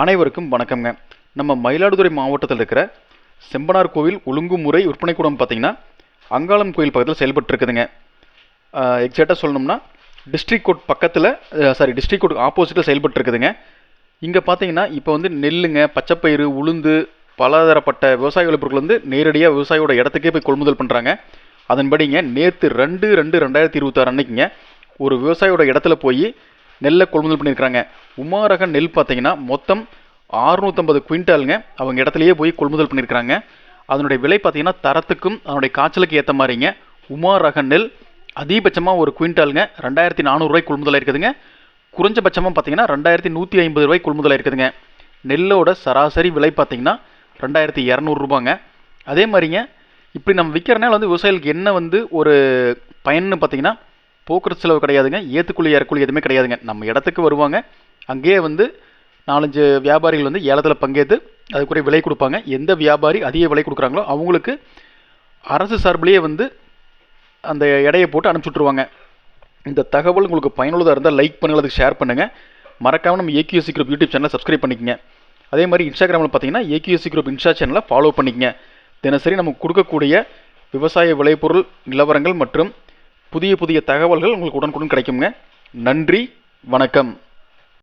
அனைவருக்கும் வணக்கம்ங்க. நம்ம மயிலாடுதுறை மாவட்டத்தில் இருக்கிற செம்பனார் கோவில் ஒழுங்குமுறை விற்பனை கூடம் பார்த்தீங்கன்னா அங்காளம் கோயில் பக்கத்தில் செயல்பட்டு இருக்குதுங்க எக்ஸாக்டாக சொல்லணும்னா டிஸ்ட்ரிக் கோர்ட் பக்கத்தில் சாரி டிஸ்ட்ரிக் கோர்ட் ஆப்போசிட்டில் செயல்பட்டு இருக்குதுங்க இங்கே பார்த்தீங்கன்னா இப்போ வந்து நெல்லுங்க பச்சைப்பயிறு உளுந்து பலதரப்பட்ட விவசாய விளைபொருட்கள் வந்து நேரடியாக விவசாயியோட இடத்துக்கே போய் கொள்முதல் பண்ணுறாங்க அதன்படிங்க நேற்று ரெண்டு ரெண்டு ரெண்டாயிரத்தி இருபத்தாறு அன்னைக்குங்க ஒரு விவசாயியோட இடத்துல போய் நெல்லை கொள்முதல் பண்ணியிருக்கிறாங்க. உமாரக நெல் பார்த்தீங்கன்னா மொத்தம் 650 குவிண்டாலுங்க அவங்க இடத்துலையே போய் கொள்முதல் பண்ணியிருக்கிறாங்க. அதனுடைய விலை பார்த்தீங்கன்னா தரத்துக்கும் அதனுடைய காய்ச்சலுக்கு ஏற்ற மாதிரிங்க. உமா ரக நெல் அதிகபட்சமாக ஒரு குவிண்டாலுங்க ரெண்டாயிரத்தி நானூறுரூவாய் கொள்முதல் இருக்குதுங்க குறைஞ்சபட்சமாக பார்த்தீங்கன்னா ரெண்டாயிரத்தி நூற்றி ஐம்பது ரூபாய் கொள்முதல் இருக்குதுங்க நெல்லோட சராசரி விலை பார்த்தீங்கன்னா ரெண்டாயிரத்தி இரநூறுபாங்க அதே மாதிரிங்க இப்படி நம்ம விற்கிறனால வந்து விவசாயிகளுக்கு என்ன வந்து ஒரு பயன்னு பார்த்தீங்கன்னா போக்குவரத்து செலவு கிடையாதுங்க. ஏற்றுக்குழி இறக்குழி எதுவுமே கிடையாதுங்க. நம்ம இடத்துக்கு வருவாங்க. அங்கேயே வந்து நாலஞ்சு வியாபாரிகள் வந்து ஏலத்தில் பங்கேற்று அதுக்குரிய விலை கொடுப்பாங்க. எந்த வியாபாரி அதிக விலை கொடுக்குறாங்களோ அவங்களுக்கு அரசு சார்பிலேயே வந்து அந்த எடையை போட்டு அனுப்பிச்சி விட்ருவாங்க இந்த தகவல் உங்களுக்கு பயனுள்ளதாக இருந்தால் லைக் பண்ணுங்கள் அதுக்கு ஷேர் பண்ணுங்கள் மறக்காமல் நம்ம ஏகிஎஸ்சி குரூப் யூடியூப் சேனலை சப்ஸ்கிரைப் பண்ணிக்கங்க. அதே மாதிரி இன்ஸ்டாகிராமில் பார்த்தீங்கன்னா ஏகிஎஸ்சி குரூப் இன்ஸ்டா சேனலை ஃபாலோ பண்ணிக்கங்க. தினசரி நமக்கு கொடுக்கக்கூடிய விவசாய விளைபொருள் நிலவரங்கள் மற்றும் புதிய புதிய தகவல்கள் உங்களுக்கு உடனுக்குடன் கிடைக்குங்க நன்றி வணக்கம்.